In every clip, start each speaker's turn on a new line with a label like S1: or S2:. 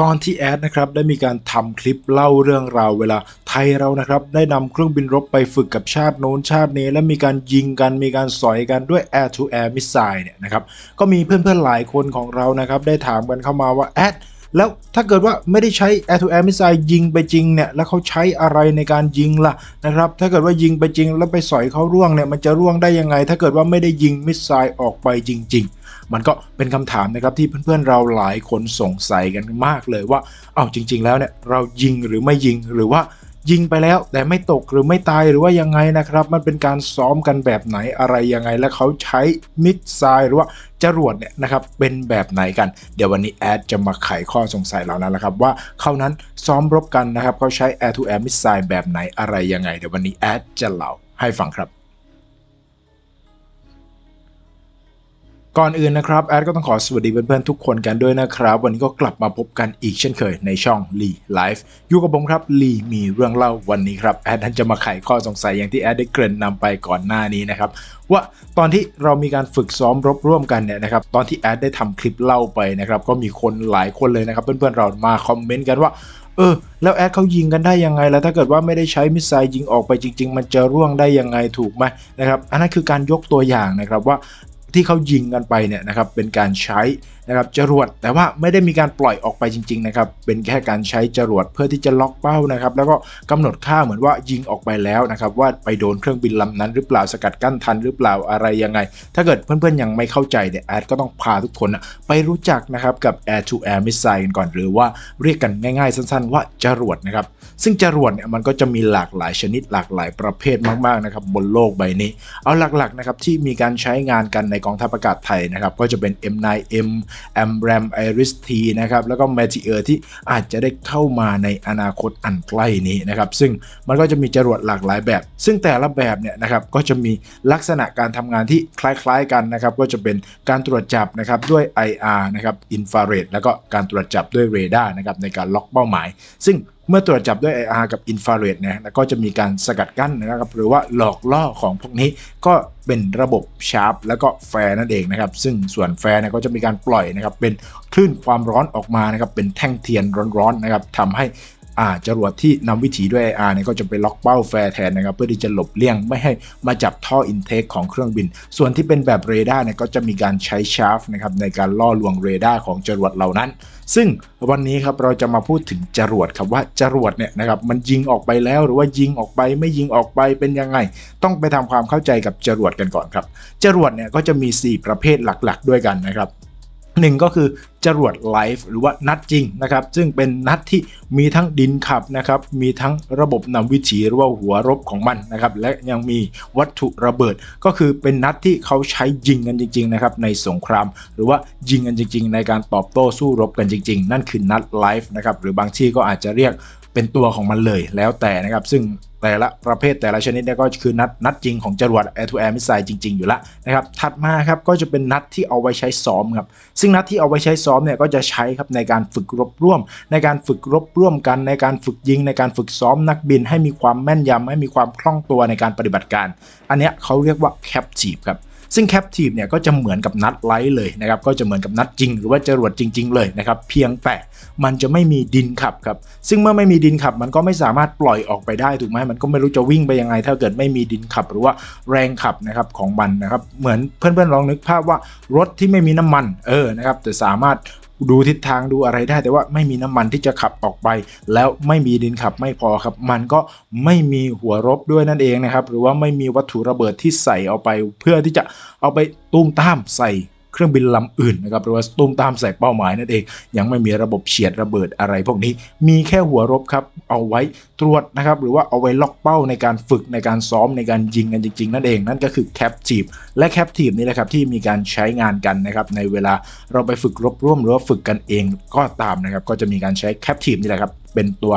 S1: ตอนที่แอดนะครับได้มีการทำคลิปเล่าเรื่องราวเวลาไทยเรานะครับได้นำเครื่องบินรบไปฝึกกับชาติโน้นชาตินี้ และมีการยิงกันมีการสอยกันด้วย Air to Air Missile เนี่ยนะครับก็มีเพื่อนๆหลายคนของเรานะครับได้ถามกันเข้ามาว่าแอด แล้วถ้าเกิดว่าไม่ได้ใช้ Air to Air Missile ยิงไปจริงเนี่ยแล้วเขาใช้อะไรในการยิงล่ะนะครับถ้าเกิดว่ายิงไปจริงแล้วไปสอยเขาร่วงเนี่ยมันจะร่วงได้ยังไง ถ้าเกิดว่าไม่ได้ยิงมิสไซล์ออกไปจริง ๆมันก็เป็นคำถามนะครับที่เพื่อนๆเราหลายคนสงสัยกันมากเลยว่า เอ้าจริง ๆ แล้วเนี่ยเรายิงหรือไม่ยิงหรือว่า ยิงไปแล้วแต่ไม่ตกหรือไม่ตายหรือว่ายังไงนะครับ มันเป็นการซ้อมกันแบบไหนอะไรยังไง และเขาใช้มิดไซล์หรือว่าจรวดเนี่ยนะครับเป็นแบบไหนกัน เดี๋ยววันนี้แอดจะมาไขข้อสงสัยเหล่านั้นแหละครับว่าเขานั้นซ้อมรบกันนะครับเขาใช้ Air to Air มิสไซล์แบบไหนอะไรยังไง เดี๋ยววันนี้แอดจะเล่าให้ฟังครับ ก่อนอื่นนะครับแอดก็ต้องขอสวัสดีเพื่อนๆทุกคนกันด้วยนะครับ วันนี้ก็กลับมาพบกันอีกเช่นเคยในช่องลีไลฟ์อยู่กับผมครับลีมีเรื่องเล่าวันนี้ครับแอดนั้นจะมาไขข้อสงสัยอย่างที่แอดได้เกริ่นนำไปก่อนหน้านี้นะครับว่าตอนที่เรามีการฝึกซ้อมรบร่วมกันเนี่ยนะครับตอนที่แอดได้ทำคลิปเล่าไปนะครับก็มีคนหลายคนเลยนะครับเพื่อนๆเรามาคอมเมนต์กันว่าเออแล้วแอดเขายิงกันได้ยังไงแล้วถ้าเกิดว่าไม่ได้ใช้มิสไซล์ยิงออกไปจริง ๆ มันจะร่วงได้ยังไงถูกไหมนะครับอันนั้นคือการยกตัวอย่างนะครับว่า ที่เขายิงกันไปเนี่ยนะครับเป็นการใช้นะครับจรวดแต่ว่าไม่ได้มีการปล่อยออกไปจริงๆนะครับเป็นแค่การใช้จรวดเพื่อที่จะล็อกเป้านะครับแล้วก็กำหนดค่าเหมือนว่ายิงออกไปแล้วนะครับว่าไปโดนเครื่องบินลำนั้นหรือเปล่าสกัดกั้นทันหรือเปล่าอะไรยังไง ถ้าเกิดเพื่อนๆยังไม่เข้าใจเนี่ยแอดก็ต้องพาทุกคนไปรู้จักนะครับกับ Air to Air Missile กันก่อน หรือว่าเรียกกันง่ายๆ สั้นๆ ว่าจรวดนะครับซึ่งจรวดเนี่ยมันก็จะมีหลากหลายชนิดหลากหลายประเภทมากๆนะครับบนโลกใบนี้ เอาหลักๆนะครับที่มีการใช้งานกันในกองทัพอากาศไทยนะครับ ก็จะเป็น M9M AMRAM Iris T นะครับ แล้วก็ Meteor ที่อาจจะได้เข้ามาในอนาคตอันใกล้นี้นะครับ ซึ่งมันก็จะมีจรวดหลากหลายแบบ ซึ่งแต่ละแบบเนี่ยนะครับก็จะมีลักษณะการทำงานที่คล้ายๆกันนะครับ ก็จะเป็นการตรวจจับนะครับด้วย IR นะครับอินฟราเรดแล้วก็การตรวจจับด้วยเรดาร์นะครับในการล็อกเป้าหมาย ซึ่ง เมื่อตรวจจับด้วย IR กับอินฟราเรดนะแล้วก็จะมีการสกัดกั้นนะครับหรือว่าหลอกล่อของพวกนี้ก็เป็นระบบชาร์ปแล้วก็แฟร์นั่นเองนะครับซึ่งส่วนแฟร์เนี่ยก็จะมีการปล่อยนะครับเป็นคลื่นความร้อนออกมานะครับเป็นแท่งเทียนร้อนๆนะครับทำให้ อ่าจรวดที่นำวิถีด้วย IR เนี่ยก็จะไปล็อกเป้าแฟร์แทนนะครับเพื่อที่จะหลบเลี่ยงไม่ให้มาจับท่ออินเทคของเครื่องบิน ส่วนที่เป็นแบบเรดาร์เนี่ยก็จะมีการใช้ชาร์ฟนะครับในการล่อลวงเรดาร์ของจรวดเหล่านั้น ซึ่งวันนี้ครับเราจะมาพูดถึงจรวดครับว่าจรวดเนี่ยนะครับมันยิงออกไปแล้วหรือว่ายิงออกไปไม่ยิงออกไปเป็นยังไง ต้องไปทำความเข้าใจกับจรวดกันก่อนครับจรวดเนี่ยก็จะมี 4 ประเภทหลักๆ ด้วยกันนะครับ หนึ่งก็คือจรวดไลฟ์หรือว่านัดจริงนะครับ ซึ่งเป็นนัดที่มีทั้งดินขับนะครับ มีทั้งระบบนำวิถีหรือว่าหัวรบของมันนะครับ และยังมีวัตถุระเบิด ก็คือเป็นนัดที่เขาใช้ยิงกันจริง ๆ นะครับ ในสงคราม หรือว่ายิงกันจริง ๆ ในการตอบโต้สู้รบกันจริง ๆ นั่นคือนัดไลฟ์นะครับ หรือบางที่ก็อาจจะเรียก เป็นตัวของมันเลยแล้วแต่นะครับ ซึ่งแต่ละประเภทแต่ละชนิดเนี่ยก็คือนัดนัดจริงของจรวด Air to Air Missile จริง ๆ อยู่ล้วนะครับ ถัดมาครับก็จะเป็นนัดที่เอาไว้ใช้ซ้อมครับซึ่งนัดที่เอาไว้ใช้ซ้อมเนี่ยก็จะใช้ครับในการฝึกรบร่วม ในการฝึกรบร่วมกัน ในการฝึกยิง ในการฝึกซ้อมนักบิน ให้มีความแม่นยำให้มีความคล่องตัวในการปฏิบัติการ อันเนี้ยเขาเรียกว่า Captive ครับ ซึ่งแคปทีฟเนี่ยก็จะเหมือนกับนัดไลท์เลยนะครับก็จะเหมือนกับนัดจริง หรือว่าจรวดจริง ๆ เลยนะครับเพียงแต่มันจะไม่มีดินขับครับซึ่งเมื่อไม่มีดินขับมันก็ไม่สามารถปล่อยออกไปได้ถูกไหมมันก็ไม่รู้จะวิ่งไปยังไง ถ้าเกิดไม่มีดินขับหรือว่าแรงขับนะครับของมันนะครับเหมือนเพื่อนๆลองนึกภาพว่ารถที่ไม่มีน้ำมันเออนะครับแต่สามารถ ดูทิศทางดูอะไรได้ แต่ว่าไม่มีน้ำมันที่จะขับออกไป แล้วไม่มีดินขับไม่พอครับ มันก็ไม่มีหัวรบด้วยนั่นเองนะครับ หรือว่าไม่มีวัตถุระเบิดที่ใส่เอาไป เพื่อที่จะเอาไปตุ้มตามใส่ เครื่องบินลำอื่นนะครับหรือว่าตุ้มตามใส่เป้าหมายนั่นเอง ยังไม่มีระบบเฉียดระเบิดอะไร พวกนี้มีแค่หัวรบครับเอาไว้ตรวจนะครับหรือว่าเอาไว้ล็อกเป้าในการฝึกในการซ้อมในการยิงกันจริง ๆ นั่นเองนั่นก็คือแคปทีฟและแคปทีฟนี่แหละครับที่มีการใช้งานกันนะครับในเวลาเราไปฝึกรบร่วมหรือว่าฝึกกันเองก็ตามนะครับก็จะมีการใช้แคปทีฟนี่แหละครับเป็นตัว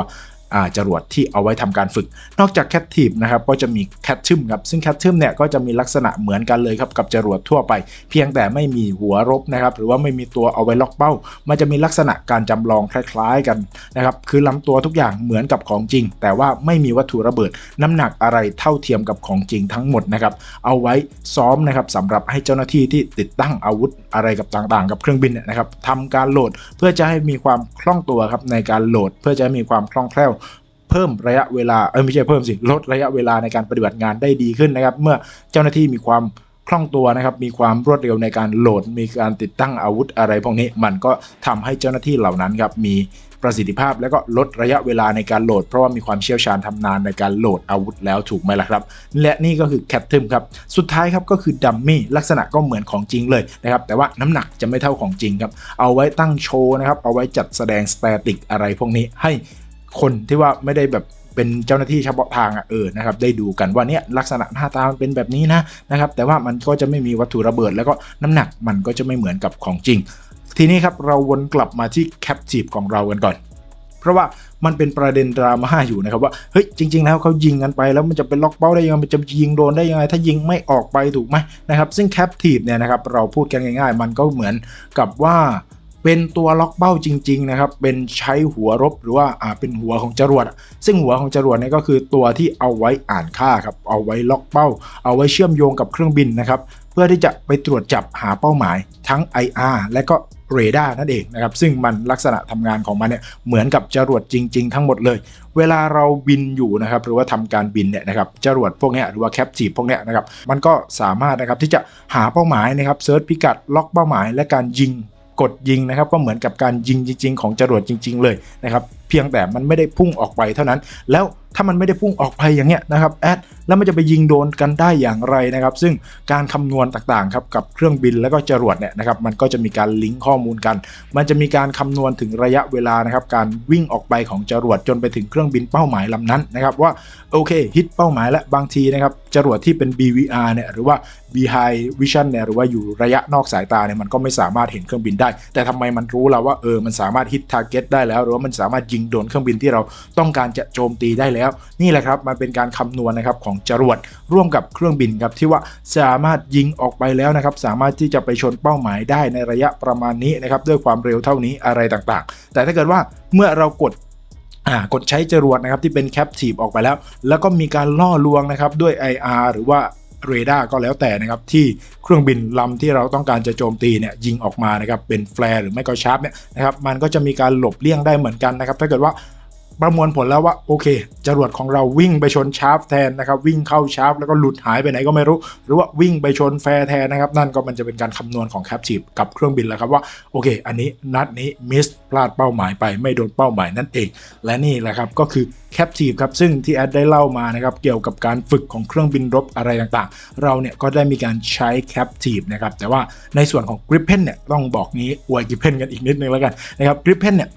S1: จรวดที่เอาไว้ทำการฝึก นอกจากแค t ทีฟนะครับก็จะมีแค t ทึมครับซึ่งแค t ทึมเนี่ยก็จะมีลักษณะเหมือนกันเลยครับกับจรวดทั่วไป เพียงแต่ไม่มีหัวรบนะครับหรือว่าไม่มีตัวเอาไว้ล็อกเป้า มันจะมีลักษณะการจำลองคล้ายๆกันนะครับคือลำตัวทุกอย่างเหมือนกับของจริง แต่ว่าไม่มีวัตถุระเบิด น้ำหนักอะไรเท่าเทียมกับของจริงทั้งหมดนะครับเอาไว้ซ้อมนะครับสำหรับให้เจ้าหน้าที่ที่ติดตั้งอาวุธอะไรกับต่างๆ กับเครื่องบินเนี่ยนะครับทำการโหลดเพื่อจะให้มีความคล่องตัวครับในการโหลด เพื่อจะให้มีความคล่องแคล่ว เพิ่มระยะเวลาเออไม่ใช่เพิ่มสิลดระยะเวลาในการปฏิบัติงานได้ดีขึ้นนะครับ เมื่อเจ้าหน้าที่มีความคล่องตัวนะครับ มีความรวดเร็วในการโหลด มีการติดตั้งอาวุธอะไรพวกนี้ มันก็ทำให้เจ้าหน้าที่เหล่านั้นครับมีประสิทธิภาพแล้วก็ลดระยะเวลาในการโหลด เพราะว่ามีความเชี่ยวชาญทำนานในการโหลดอาวุธแล้วถูกไหมล่ะครับ และนี่ก็คือแคปทึมครับ สุดท้ายครับก็คือดัมมี่ลักษณะก็เหมือนของจริงเลยนะครับ แต่ว่าน้ำหนักจะไม่เท่าของจริงครับ เอาไว้ตั้งโชว์นะครับ เอาไว้จัดแสดงสแตติกอะไรพวกนี้ให้ คนที่ว่าไม่ได้แบบเป็นเจ้าหน้าที่เฉพาะทางอะเออนะครับได้ดูกันว่าเนี่ยลักษณะหน้าตามันเป็นแบบนี้นะนะครับแต่ว่ามันก็จะไม่มีวัตถุระเบิด แล้วก็น้ำหนักมันก็จะไม่เหมือนกับของจริง ทีนี้ครับเราวนกลับมาที่แคปจีบของเรากันก่อน เพราะว่ามันเป็นประเด็นดราม่าอยู่นะครับว่าเฮ้ยจริง ๆ แล้วเขายิงกันไปแล้วมันจะเป็นล็อกเป้าได้ยังไงมันจะยิงโดนได้ยังไง ถ้ายิงไม่ออกไปถูกไหมนะครับซึ่งแคปทีฟเนี่ยนะครับเราพูดกันง่าย ๆ มันก็เหมือนกับว่า เป็นตัวล็อกเป้าจริง ๆ นะครับ เป็นใช้หัวรบหรือว่าอ่าเป็นหัวของจรวด ซึ่งหัวของจรวดเนี่ยก็คือตัวที่เอาไว้อ่านค่าครับ เอาไว้ล็อกเป้า เอาไว้เชื่อมโยงกับเครื่องบินนะครับ เพื่อที่จะไปตรวจจับหาเป้าหมาย ทั้ง IR และก็เรดาร์นั่นเองนะครับ ซึ่งมันลักษณะทำงานของมันเนี่ยเหมือนกับจรวดจริง ๆ ทั้งหมดเลย เวลาเราบินอยู่นะครับหรือว่าทำการบินเนี่ยนะครับจรวดพวกนี้หรือว่าแคปจีพวกนี้นะครับมันก็สามารถนะครับที่จะหาเป้าหมายนะครับเซิร์ชพิกัดล็อกเป้าหมาย และการยิง กดยิงนะครับก็เหมือนกับการยิงจริง ๆ ของจรวดจริง ๆ เลยนะครับ เพียงแต่มันไม่ได้พุ่งออกไปเท่านั้น แล้วถ้ามันไม่ได้พุ่งออกไปอย่างเงี้ยนะครับแอดแล้วมันจะไปยิงโดนกันได้อย่างไรนะครับ ซึ่งการคำนวณต่างๆครับกับเครื่องบินแล้วก็จรวดเนี่ยนะครับมันก็จะมีการลิงก์ข้อมูลกัน มันจะมีการคำนวณถึงระยะเวลานะครับการวิ่งออกไปของจรวดจนไปถึงเครื่องบินเป้าหมายลำนั้นนะครับว่าโอเคฮิตเป้าหมายและบางทีนะครับจรวดที่เป็น BVR เนี่ยหรือว่า Behind Vision เนี่ยหรือว่าอยู่ระยะนอกสายตาเนี่ยมันก็ไม่สามารถเห็นเครื่องบินได้ แต่ทำไมมันรู้แล้วว่าเออมันสามารถฮิตทาร์เก็ตได้แล้ว หรือว่ามันสามารถยิงโดนเครื่องบินที่เราต้องการจะโจมตีได้แล้ว นี่แหละครับมันเป็นการคำนวณนะครับของจรวดร่วมกับเครื่องบินครับที่ว่าสามารถยิงออกไปแล้วนะครับสามารถที่จะไปชนเป้าหมายได้ในระยะประมาณนี้นะครับด้วยความเร็วเท่านี้อะไรต่างๆ แต่ถ้าเกิดว่าเมื่อเรากดกดใช้จรวดนะครับที่เป็นแคปทีฟออกไปแล้ว แล้วก็มีการล่อลวงนะครับด้วย IR หรือว่า เรดาร์ก็แล้วแต่นะครับที่เครื่องบินลำที่เราต้องการจะโจมตีเนี่ยยิงออกมานะครับเป็นแฟร์หรือไม่ก็ชาร์ปเนี่ยนะครับมันก็จะมีการหลบเลี่ยงได้เหมือนกันนะครับถ้าเกิดว่า ประมวลผลแล้วว่าโอเค จรวดของเราวิ่งไปชนชาร์ปแทนนะครับวิ่งเข้าชาร์ปแล้วก็หลุดหายไปไหนก็ไม่รู้ หรือว่าวิ่งไปชนแฟร์แทนนะครับ นั่นก็มันจะเป็นการคำนวณของแคปชีพกับเครื่องบินแล้วครับว่าโอเค อันนี้นัดนี้มิสพลาดเป้าหมายไปไม่โดนเป้าหมายนั่นเอง และนี่แหละครับก็คือแคปทีฟครับซึ่งที่แอดได้เล่ามานะครับเกี่ยวกับการฝึกของเครื่องบินรบอะไรต่างๆ เราเนี่ยก็ได้มีการใช้แคปทีฟนะครับแต่ว่าในส่วนของกริปเพนเนี่ยต้องบอกงี้อวยกริปเพนกันอีกนิดนึงแล้วกันนะครับกริปเพนเนี่ย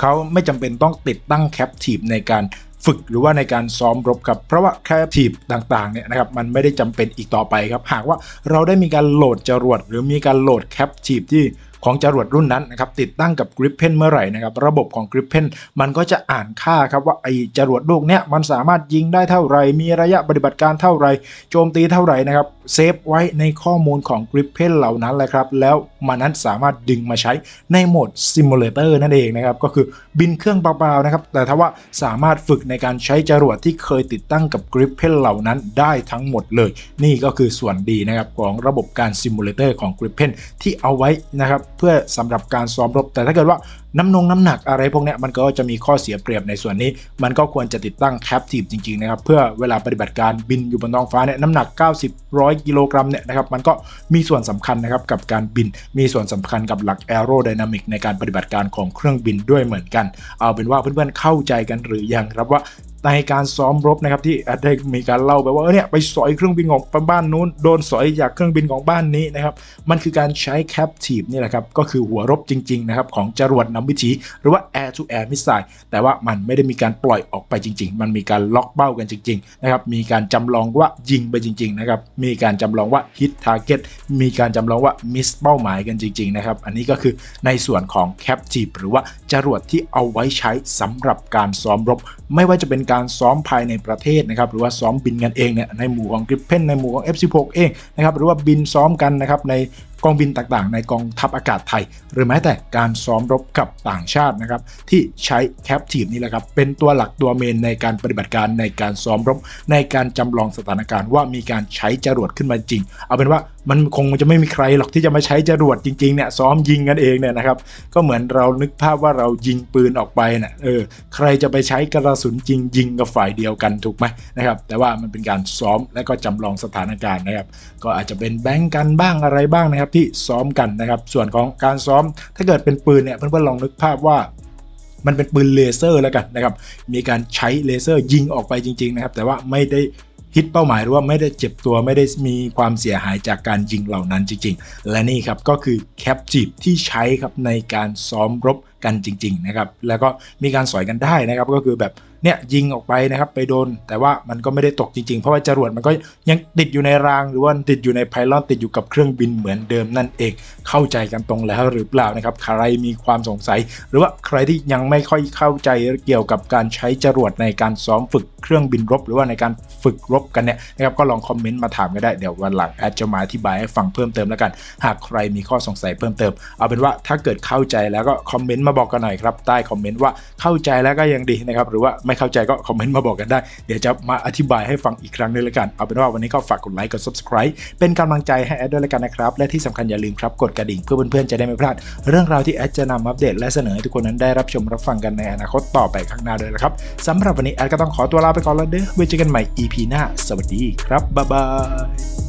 S1: เขาไม่จำเป็นต้องติดตั้งแคปทีฟในการฝึกหรือว่าในการซ้อมรบครับ เพราะว่าแคปทีฟต่างๆเนี่ยนะครับมันไม่ได้จำเป็นอีกต่อไปครับ หากว่าเราได้มีการโหลดจรวด หรือมีการโหลดแคปทีฟที่ของจรวดรุ่นนั้นนะครับติดตั้งกับ Gripen เมื่อไหร่นะครับระบบของ Gripen มันก็จะอ่านค่าครับว่าไอจรวดลูกเนี้ยมันสามารถยิงได้เท่าไหรมีระยะปฏิบัติการเท่าไหรโจมตีเท่าไหร่นะครับเซฟไว้ในข้อมูลของ Gripen เหล่านั้นแหละครับแล้ว มันนั้นสามารถดึงมาใช้ในโหมดซิมูเลเตอร์นั่นเองนะครับ ก็คือบินเครื่องเบาๆนะครับ แต่ถ้าว่าสามารถฝึกในการใช้จรวดที่เคยติดตั้งกับกริปเพนเหล่านั้นได้ทั้งหมดเลย นี่ก็คือส่วนดีนะครับของระบบการซิมูเลเตอร์ของกริปเพนที่เอาไว้นะครับเพื่อสำหรับการซ้อมรบ แต่ถ้าเกิดว่า น้ำนงน้ำหนักอะไรพวกนี้มันก็จะมีข้อเสียเปรียบในส่วนนี้ มันก็ควรจะติดตั้งแคปทีฟจริงๆนะครับเพื่อเวลาปฏิบัติการบินอยู่บนท้องฟ้าเนี่ยน้ำหนัก 90 100 กิโลกรัมเนี่ยนะครับมันก็มีส่วนสำคัญนะครับกับการบินมีส่วนสำคัญกับหลักแอโรไดนามิกในการปฏิบัติการของเครื่องบินด้วยเหมือนกัน เอาเป็นว่าเพื่อนๆเข้าใจกันหรือยังครับว่า ในการซ้อมรบนะครับที่อดได้มีการเล่าไปว่าเออเนี่ยไปสอยเครื่องบินของบ้านนู้นโดนสอยจากเครื่องบินของบ้านนี้นะครับมันคือการใช้ captive นี่แหละครับก็คือหัวรบจริงๆนะครับของจรวดนำวิถีหรือว่า air to air missile แต่ว่ามันไม่ได้มีการปล่อยออกไปจริง ๆ มันมีการล็อกเป้ากันจริงๆนะครับมีการจำลองว่ายิงไปจริงๆนะครับมีการจำลองว่า hit target มีการจำลองว่า miss เป้าหมายกันจริงๆนะครับอันนี้ก็คือในส่วนของ captive หรือว่าจรวดที่เอาไว้ใช้สำหรับการซ้อมรบ ไม่ว่าจะเป็นการซ้อมภายในประเทศนะครับหรือว่าซ้อมบินกันเองเนี่ยในหมู่ของกริปเพนในหมู่ของ F16 เองนะครับหรือว่าบินซ้อมกันนะครับใน กองบินต่างๆ ในกองทัพอากาศไทย หรือแม้แต่การซ้อมรบกับต่างชาตินะครับที่ใช้ Captive นี่แหละครับเป็นตัวหลักตัวเมนในการปฏิบัติการในการซ้อมรบ ในการจำลองสถานการณ์ว่ามีการใช้จรวดขึ้นมาจริง เอาเป็นว่ามันคงจะไม่มีใครหรอกที่จะมาใช้จรวดจริงๆเนี่ยซ้อมยิงกันเองเนี่ยนะครับก็เหมือนเรานึกภาพว่าเรายิงปืนออกไปน่ะเออใครจะไปใช้กระสุนจริงยิงกับฝ่ายเดียวกันถูกไหมนะครับแต่ว่ามันเป็นการซ้อมและก็จำลองสถานการณ์นะครับก็อาจจะเป็นแบงก์กันบ้างอะไรบ้างนะครับที่ซ้อมกันนะครับ ส่วนของการซ้อมถ้าเกิดเป็นปืนเนี่ยเพื่อนๆลองนึกภาพว่ามันเป็นปืนเลเซอร์แล้วกันนะครับ มีการใช้เลเซอร์ยิงออกไปจริง ๆ นะครับ แต่ว่าไม่ได้ฮิตเป้าหมายหรือว่าไม่ได้เจ็บตัวไม่ได้มีความเสียหายจากการยิงเหล่านั้นจริง ๆ และนี่ครับก็คือแคปจีบที่ใช้ครับในการซ้อมรบกันจริง ๆ นะครับ แล้วก็มีการสอยกันได้นะครับ ก็คือแบบ เนี่ยยิงออกไปนะครับไปโดน แต่ว่ามันก็ไม่ได้ตกจริงๆ เพราะว่าจรวดมันก็ยังติดอยู่ในราง หรือว่าติดอยู่ในไพลอตติดอยู่กับเครื่องบินเหมือนเดิมนั่นเองเข้าใจกันตรงแล้วหรือเปล่านะครับใครมีความสงสัย หรือว่าใครที่ยังไม่ค่อยเข้าใจเกี่ยวกับการใช้จรวดในการซ้อมฝึกเครื่องบินรบ หรือว่าในการฝึกรบกันเนี่ยนะครับก็ลองคอมเมนต์มาถามก็ได้เดี๋ยววันหลังแอดจะมาอธิบายให้ฟังเพิ่มเติมแล้วกัน หากใครมีข้อสงสัยเพิ่มเติม เอาเป็นว่าถ้าเกิดเข้าใจแล้วก็คอมเมนต์มาบอกกันหน่อยครับใต้คอมเมนต์ว่าเข้าใจแล้วก็ยังดีนะครับหรือว่าไม่เข้าใจก็คอมเมนต์มาบอกกันได้ เดี๋ยวจะมาอธิบายให้ฟังอีกครั้งหนึงแล้วกัน เอาเป็นว่าวันนี้ก็ฝากกดไลค์กด subscribe เป็นกำลังใจให้แอดด้วยแล้วกันนะครับ และที่สำคัญอย่าลืมครับกดกระดิ่งเพื่อเพื่อนๆจะได้ไม่พลาด เรื่องราวที่แอดจะนำอัปเดตและเสนอให้ทุกคนนั้นได้รับชมรับฟังกันในอนาคตต่อไปข้างหน้าด้วยนะครับสำหรับวันนี้แอดก็ต้องขอตัวลาไปก่อนแล้วเด้อไว้เจอกันใหม่ EP หน้า สวัสดีครับบ๊ายบาย